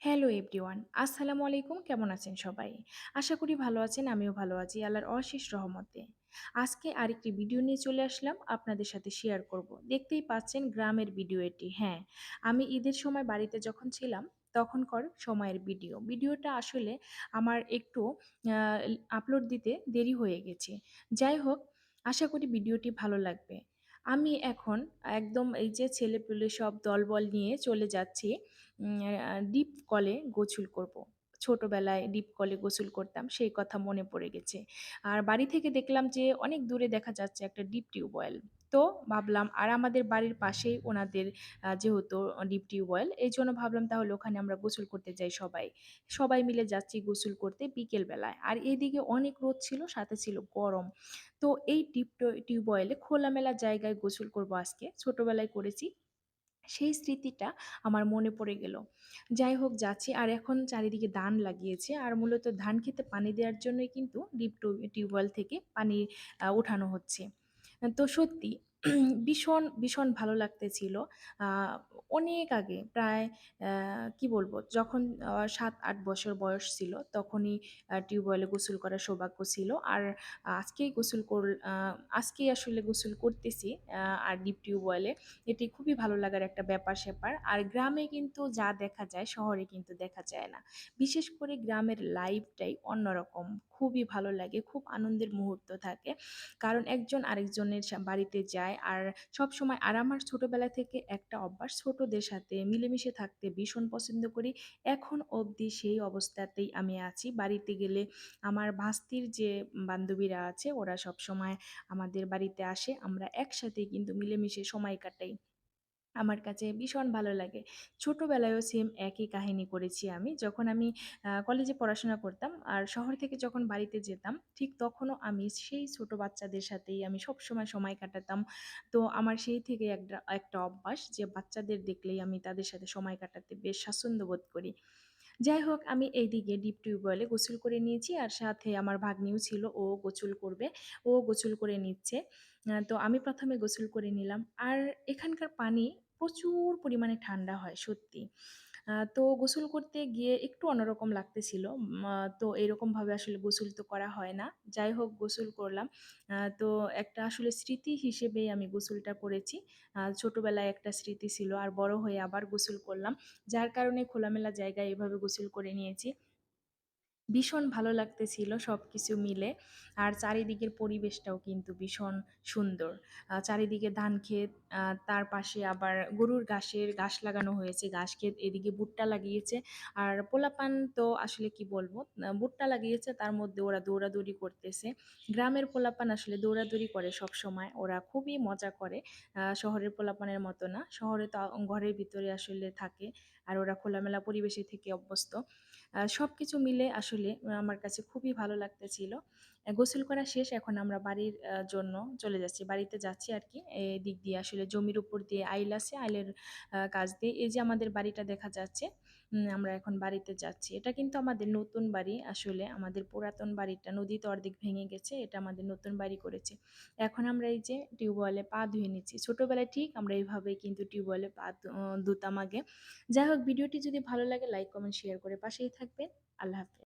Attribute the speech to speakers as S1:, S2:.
S1: Hello everyone, আসসালামু আলাইকুম। কেমন আছেন সবাই? আশা করি ভালো আছেন, আমিও ভালো আছি আল্লাহর অশেষ রহমতে। আজকে আরেকটি ভিডিও নিয়ে চলে আসলাম, আপনাদের সাথে শেয়ার করব। দেখতেই পাচ্ছেন গ্রামের ভিডিও এটি হ্যাঁ। আমি ঈদের সময় বাড়িতে যখন ছিলাম, তখনকার সময়ের ভিডিও। ভিডিওটা আসলে আমার একটু আপলোড দিতে দেরি হয়ে গেছে। যাই হোক, আশা করি ভিডিওটি ভালো লাগবে। আমি এখন একদম এই যে ছেলেপুলে সব দলবল নিয়ে চলে যাচ্ছি ডিপ কলে গোছুল করব। ছোটোবেলায় ডিপ কলে গোসল করতাম, সেই কথা মনে পড়ে গেছে। আর বাড়ি থেকে দেখলাম যে অনেক দূরে দেখা যাচ্ছে একটা ডিপ টিউবওয়েল। তো ভাবলাম, আর আমাদের বাড়ির পাশেই ওনাদের যেহেতু ডিপ টিউবওয়েল এই জন্য ভাবলাম তাহলে ওখানে আমরা গোসল করতে যাই সবাই। সবাই মিলে যাচ্ছি গোসল করতে বিকেল বেলায়। আর এদিকে অনেক রোদ ছিল, সাথে ছিল গরম। তো এই ডিপ টিউবওয়েলে খোলামেলা জায়গায় গোসল করব আজকে। ছোটবেলায় করেছি। সেই স্মৃতিটা আমার মনে পড়ে গেল। যাই হোক, যাচ্ছি আর এখন চারিদিকে ধান লাগিয়েছে আর মূলত ধান খেতে পানি দেওয়ার জন্যই কিন্তু ডিপ টিউবওয়েল থেকে পানি ওঠানো হচ্ছে। তো সত্যি ভীষণ, ভীষণ ভালো লাগতেছিল। অনেক আগে প্রায় কি বলব? যখন আ ৭-৮ বছর বয়স ছিল তখনই টিউবওয়েলে গোসল করার সৌভাগ্য ছিল। আর আজকেই গোসল কর আজকেই আসলে গোসল করতেছি আর ডিপ টিউবওয়েলে। এটি খুবই ভালো লাগার একটা ব্যাপার-স্যাপার। আর গ্রামে কিন্তু যা দেখা যায় শহরে কিন্তু দেখা যায় না। বিশেষ করে গ্রামের লাইফটাই অন্যরকম। খুবই ভালো লাগে, খুব আনন্দের মুহূর্ত থাকে। কারণ একজন আরেকজনের বাড়িতে যায় আর সব সময় আর আমার ছোটোবেলা থেকে একটা অভ্যাস ছোটোদের সাথে মিলেমিশে থাকতে ভীষণ পছন্দ করি। এখন অবধি সেই অবস্থাতেই আমি আছি। বাড়িতে গেলে আমার ভাস্তির যে বান্ধবীরা আছে, ওরা সব সময় আমাদের বাড়িতে আসে। আমরা একসাথে কিন্তু মিলেমিশে সময় কাটাই। আমার কাছে ভীষণ ভালো লাগে। ছোটোবেলায়ও সেম একই কাহিনী করেছি আমি। যখন আমি কলেজে পড়াশোনা করতাম আর শহর থেকে যখন বাড়িতে যেতাম, ঠিক তখনও আমি সেই ছোট বাচ্চাদের সাথেই আমি সবসময় সময় কাটাতাম। তো আমার সেই থেকে একটা একটা অভ্যাস যে বাচ্চাদের দেখলেই আমি তাদের সাথে সময় কাটাতে বেশ স্বাচ্ছন্দ্য বোধ করি। যাই হোক আমি এইদিকে ডিপ টিউবওয়েলে গোসল করে নিয়েছি আর সাথে আমার ভাগ্নিও ছিল ও গোসল করবে। ও গোসল করে নিচ্ছে। তো আমি প্রথমে গোসল করে নিলাম। আর এখানকার পানি প্রচুর পরিমাণে ঠান্ডা হয়, সত্যি। তো গোসল করতে গিয়ে একটু অন্যরকম লাগতেছিল। তো এরকমভাবে আসলে গোসল তো করা হয় না। যাই হোক, গোসল করলাম। তো একটা আসলে স্মৃতি হিসেবেই আমি গোসলটা করেছি। ছোটবেলায় একটা স্মৃতি ছিল, আর বড় হয়ে আবার গোসল করলাম। যার কারণে খোলামেলা জায়গায় এভাবে গোসল করে নিয়েছি। ভীষণ ভালো লাগতেছিল সব কিছু মিলে। আর চারিদিকের পরিবেশটাও কিন্তু ভীষণ সুন্দর। চারিদিকে ধান ক্ষেত, তার পাশে আবার গরুর ঘাসের ঘাস লাগানো হয়েছে, ঘাস ক্ষেত, এদিকে ভুট্টা লাগিয়েছে। আর পোলাপান তো আসলে কি বলব? ভুট্টা লাগিয়েছে তার মধ্যে ওরা দৌড়াদৌড়ি করতেছে। গ্রামের পোলাপান আসলে দৌড়াদৌড়ি করে সবসময়। ওরা খুবই মজা করে। শহরের পোলাপানের মতো না। শহরে তো ঘরের ভিতরে আসলে থাকে। আর ওরা খোলামেলা পরিবেশে থেকে অভ্যস্ত। সব কিছু মিলে আসলে আমার কাছে খুবই ভালো লাগতেছিল। গোসল করা শেষ এখন আমরা বাড়ির জন্য চলে যাচ্ছি। বাড়িতে যাচ্ছি আরকি। দিক দিয়ে আসলে জমির উপর দিয়ে আইল আছে। আইলের কাজ দিয়ে এই যে আমাদের বাড়িটা দেখা যাচ্ছে। আমরা এখন বাড়িতে যাচ্ছি। এটা কিন্তু আমাদের নতুন বাড়ি আসলে। আমাদের পুরাতন বাড়িটা নদীতে অর্ধেক ভেঙে গেছে। এটা আমাদের নতুন বাড়ি করেছে এখন আমরা এই যে টিউবওয়েলে পা ধুয়ে নিচ্ছি। ছোটবেলায় ঠিক আমরা এভাবেই কিন্তু টিউবওয়েলে পা ধুতাম আগে। যাই হোক ভিডিওটি যদি ভালো লাগে লাইক, কমেন্ট, শেয়ার করে পাশেই থাকবেন। আল্লাহ হাফেজ।